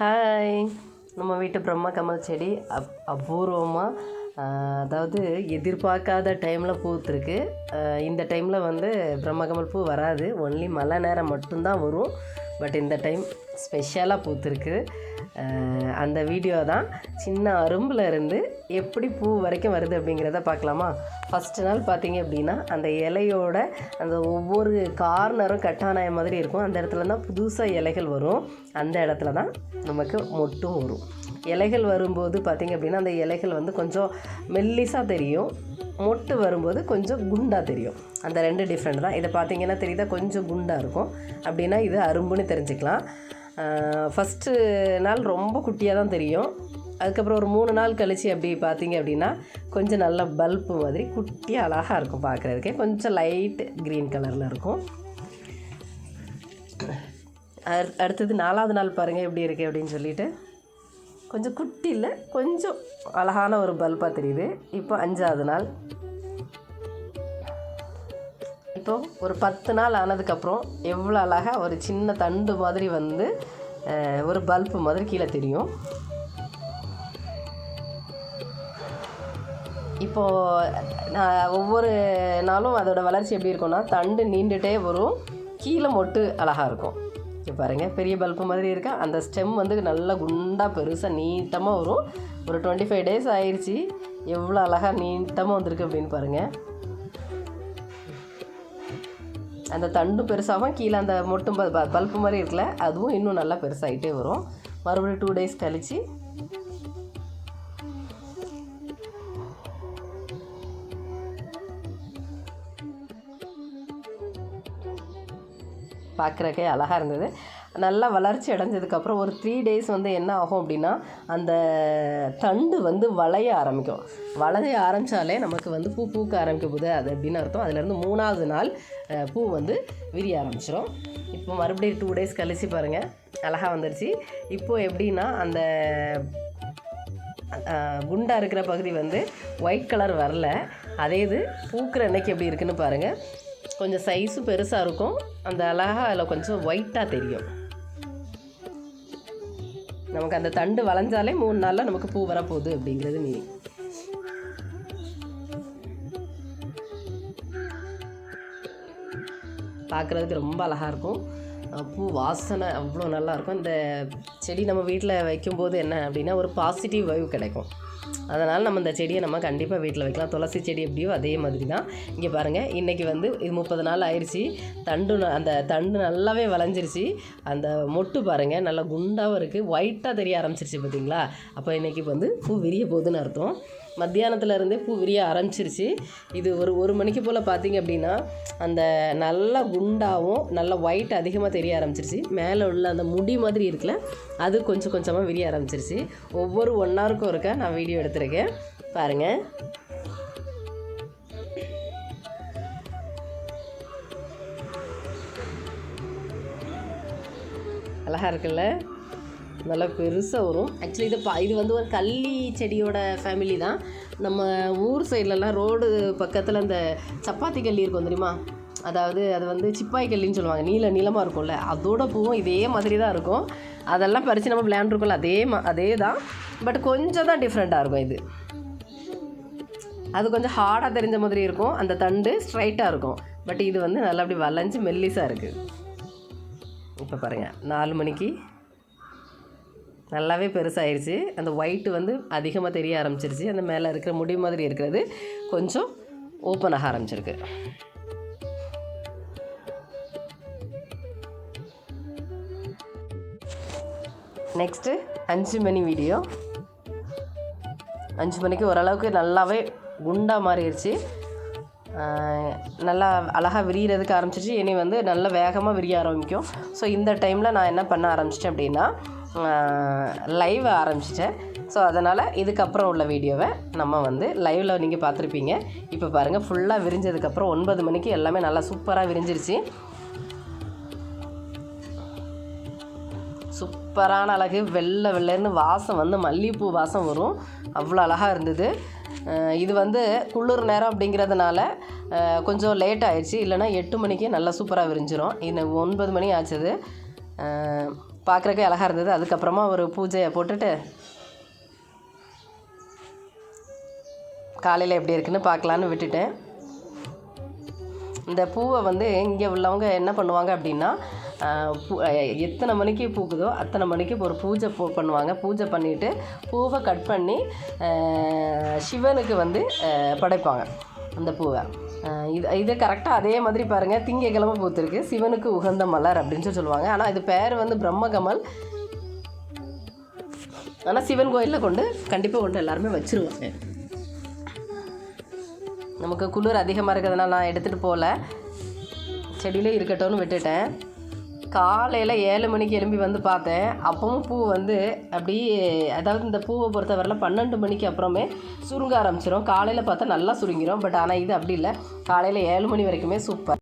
Hi நம்ம வீட்டு பிரம்மா கமல் செடி அப் அபூர்வமாக அதாவது எதிர்பார்க்காத டைமில் பூத்துருக்கு. இந்த டைமில் வந்து பிரம்ம கமல் பூ வராது. ஒன்லி மழை நேரம் மட்டும்தான் வரும். பட் இந்த டைம் ஸ்பெஷலாக பூத்துருக்கு. அந்த வீடியோ தான் சின்ன அரும்பில் இருந்து எப்படி பூ வரைக்கும் வருது அப்படிங்கிறத பார்க்கலாமா? ஃபஸ்ட்டு நாள் பார்த்தீங்க அப்படின்னா அந்த இலையோட அந்த ஒவ்வொரு கார்னரும் கட்டானாய மாதிரி இருக்கும். அந்த இடத்துல தான் புதுசாக இலைகள் வரும். அந்த இடத்துல தான் நமக்கு மொட்டும் வரும். இலைகள் வரும்போது பார்த்தீங்க அப்படின்னா அந்த இலைகள் வந்து கொஞ்சம் மெல்லிசாக தெரியும். மொட்டு வரும்போது கொஞ்சம் குண்டாக தெரியும். அந்த ரெண்டு டிஃப்ரெண்ட் தான். இதை பார்த்தீங்கன்னா தெரியுதா? கொஞ்சம் குண்டாக இருக்கும். அப்படின்னா இது அரும்புன்னு தெரிஞ்சுக்கலாம். ஃபஸ்ட்டு நாள் ரொம்ப குட்டியாக தான் தெரியும். அதுக்கப்புறம் ஒரு மூணு நாள் கழித்து அப்படி பார்த்தீங்க அப்படின்னா கொஞ்சம் நல்ல பல்பு மாதிரி குட்டியாக அழகாக இருக்கும் பார்க்குறதுக்கே. கொஞ்சம் லைட் க்ரீன் கலரில் இருக்கும். அடு- அடுத்தது நாலாவது நாள் பாருங்கள் எப்படி இருக்குது அப்படின்னு சொல்லிட்டு. கொஞ்சம் குட்டி இல்லை கொஞ்சம் அழகான ஒரு பல்பாக தெரியுது. இப்போ அஞ்சாவது நாள். இப்போ ஒரு பத்து நாள் ஆனதுக்கப்புறம் எவ்வளோ அழகாக ஒரு சின்ன தண்டு மாதிரி வந்து ஒரு பல்பு மாதிரி கீழே தெரியும். இப்போது நான் ஒவ்வொரு நாளும் அதோட வளர்ச்சி எப்படி இருக்கும்னா தண்டு நீண்டுட்டே வரும். கீழே மொட்டு அழகாக இருக்கும். பாருங்கள் பெரிய பல்பு மாதிரி இருக்கா? அந்த ஸ்டெம் வந்து நல்லா குண்டாக பெருசாக நீட்டமாக வரும். ஒரு டுவெண்ட்டி ஃபைவ் டேஸ் ஆயிடுச்சு எவ்வளோ அழகாக நீட்டமாக வந்திருக்கு அப்படின்னு பாருங்கள் அந்த தண்டும் பெருசாகவும் கீழே அந்த மொட்டும் ப- ப- பல்பு மாதிரி இருக்குல்ல அதுவும் இன்னும் நல்லா பெருசாகிட்டே வரும். மறுபடியும் டூ டேஸ் கழித்து பார்க்குறக்கே அழகாக இருந்தது. நல்லா வளர்ச்சி அடைஞ்சதுக்கப்புறம் ஒரு த்ரீ டேஸ் வந்து என்ன ஆகும் அப்படின்னா அந்த தண்டு வந்து வளைய ஆரம்பிக்கும். வளைய ஆரம்பித்தாலே நமக்கு வந்து பூ பூக்க ஆரம்பிக்க போகுது அது அப்படின்னு அர்த்தம்? அதுலேருந்து மூணாவது நாள் பூ வந்து விரிய ஆரம்பிச்சிடும் இப்போ மறுபடியும் டூ டேஸ் கழிச்சு பாருங்கள் அழகாக வந்துருச்சு. இப்போது எப்படின்னா அந்த குண்டாக இருக்கிற பகுதி வந்து ஒயிட் கலர் வரல. அதே இது பூக்கிற அன்னைக்கு எப்படி இருக்குன்னு பாருங்கள் கொஞ்சம் சைஸும் பெருசாக இருக்கும். அந்த அழகா அதில் கொஞ்சம் ஒயிட்டாக தெரியும். நமக்கு அந்த தண்டு வளைஞ்சாலே மூணு நாளில் நமக்கு பூ வரப்போகுது அப்படிங்கிறது மீனிங். பார்க்குறதுக்கு ரொம்ப அழகாக இருக்கும். பூ வாசனை அவ்வளோ நல்லாயிருக்கும். இந்த செடி நம்ம வீட்டில் வைக்கும்போது என்ன அப்படின்னா ஒரு பாசிட்டிவ் வைவ் கிடைக்கும். அதனால் நம்ம இந்த செடியை நம்ம கண்டிப்பாக வீட்டில் வைக்கலாம். துளசி செடி எப்படியோ அதே மாதிரி தான். இங்கே பாருங்கள் இன்றைக்கி வந்து இது முப்பது நாள் ஆயிடுச்சு தண்டு அந்த தண்டு நல்லாவே வளைஞ்சிருச்சு. அந்த மொட்டு பாருங்கள் நல்லா குண்டாகவும் இருக்குது ஒயிட்டாக தெரிய ஆரம்பிச்சிருச்சு பார்த்தீங்களா அப்போ இன்றைக்கி வந்து பூ விரிய போகுதுன்னு அர்த்தம். மத்தியானத்துலேருந்தே பூ விரிய ஆரம்பிச்சிருச்சு. இது ஒரு ஒரு மணிக்கு போல் பார்த்தீங்க அப்படின்னா அந்த நல்ல குண்டாகவும் நல்ல ஒயிட் அதிகமாக தெரிய ஆரம்பிச்சிருச்சு. மேலே உள்ள அந்த முடி மாதிரி இருக்குல்ல அது கொஞ்சம் கொஞ்சமாக விரிய ஆரம்பிச்சிருச்சு. ஒவ்வொரு ஒன் ஹவருக்கும் இருக்க நான் வீடியோ எடுத்திருக்கேன். பாருங்கள் அழகாக இருக்குல்ல? நல்லா பெருசாக வரும். ஆக்சுவலி இது பா இது வந்து ஒரு கள்ளி செடியோட ஃபேமிலி தான். நம்ம ஊர் சைட்லலாம் ரோடு பக்கத்தில் அந்த சப்பாத்தி கள்ளி இருக்கும் தெரியுமா? அதாவது அது வந்து சிப்பாய் கல்லின்னு சொல்லுவாங்க. நீல நீளமாக இருக்கும்ல. அதோட பூவும் இதே மாதிரி தான் இருக்கும். அதெல்லாம் பறித்து நம்ம விளையாண்டுருக்கோம்ல அதே மா அதே தான். பட் கொஞ்சம் தான் டிஃப்ரெண்ட்டாக இருக்கும் இது. அது கொஞ்சம் ஹார்டாக தெரிஞ்ச மாதிரி இருக்கும். அந்த தண்டு ஸ்ட்ரைட்டாக இருக்கும். பட் இது வந்து நல்லா அப்படி வளைஞ்சு மெல்லிஸாக இருக்குது இப்போ பாருங்கள் நாலு மணிக்கு நல்லாவே பெருசாயிருச்சு. அந்த ஒயிட்டு வந்து அதிகமாக தெரிய ஆரம்பிச்சிருச்சு. அந்த மேலே இருக்கிற முடி மாதிரி இருக்கிறது கொஞ்சம் ஓப்பன் ஆக ஆரம்பிச்சிருக்கு. நெக்ஸ்ட்டு அஞ்சு மணி வீடியோ அஞ்சு மணிக்கு ஓரளவுக்கு நல்லாவே குண்டாக மாறிடுச்சு நல்லா அழகாக விரியறதுக்கு ஆரம்பிச்சிருச்சு. இனி வந்து நல்லா வேகமாக விரிய ஆரம்பிக்கும். ஸோ இந்த டைமில் நான் என்ன பண்ண ஆரம்பிச்சிட்டேன் அப்படின்னா லைவ் ஆரம்பிச்சிட்டேன். ஸோ அதனால் இதுக்கப்புறம் உள்ள வீடியோவை நம்ம வந்து லைவில் நீங்கள் பார்த்துருப்பீங்க. இப்போ பாருங்கள் ஃபுல்லாக விரிஞ்சதுக்கப்புறம் ஒன்பது மணிக்கு எல்லாமே நல்லா சூப்பராக விரிஞ்சிருச்சு. சூப்பரான அழகு வெள்ளை வெள்ளைன்னு வாசம் வந்து மல்லிகைப்பூ வாசம் வரும். அவ்வளோ அழகாக இருந்தது. இது வந்து குளிர் நேரம் அப்படிங்கிறதுனால கொஞ்சம் லேட் ஆயிடுச்சு. இல்லைன்னா எட்டு மணிக்கே நல்லா சூப்பராக விரிஞ்சிரும். இன்னும் ஒன்பது மணி ஆச்சுது. பார்க்குறக்கே அழகாக இருந்தது. அதுக்கப்புறமா ஒரு பூஜையை போட்டுட்டு காலையில் எப்படி இருக்குன்னு பார்க்கலான்னு விட்டுட்டேன். இந்த பூவை வந்து இங்கே உள்ளவங்க என்ன பண்ணுவாங்க அப்படின்னா பூ எத்தனை மணிக்கு பூக்குதோ அத்தனை மணிக்கு ஒரு பூஜை பூ பண்ணுவாங்க. பூஜை பண்ணிவிட்டு பூவை கட் பண்ணி சிவனுக்கு வந்து படைப்பாங்க அந்த பூவை. இது இது கரெக்டாக அதே மாதிரி பாருங்கள் திங்கக்கிழமை பூத்திருக்கு. சிவனுக்கு உகந்த மலர் அப்படின்னு சொல்லி சொல்லுவாங்க. ஆனால் இது பேர் வந்து பிரம்மகமல். ஆனால் சிவன் கோயிலில் கொண்டு கண்டிப்பாக கொண்டு எல்லாருமே வச்சுருவாங்க. நமக்கு குளிர் அதிகமாக இருக்கிறதுனால நான் எடுத்துகிட்டு போகல செடியிலே இருக்கட்டும்னு விட்டுட்டேன். காலையில் ஏழு மணிக்கு எழும்பி வந்து பார்த்தேன். அப்பவும் பூ வந்து அப்படியே அதாவது இந்த பூவை பொறுத்தவரையில் பன்னெண்டு மணிக்கு அப்புறமே சுருங்க ஆரம்பிச்சிடும் காலையில் பார்த்தா நல்லா சுருங்கிரும். பட் ஆனால் இது அப்படி இல்லை. காலையில் ஏழு மணி வரைக்குமே சூப்பர்.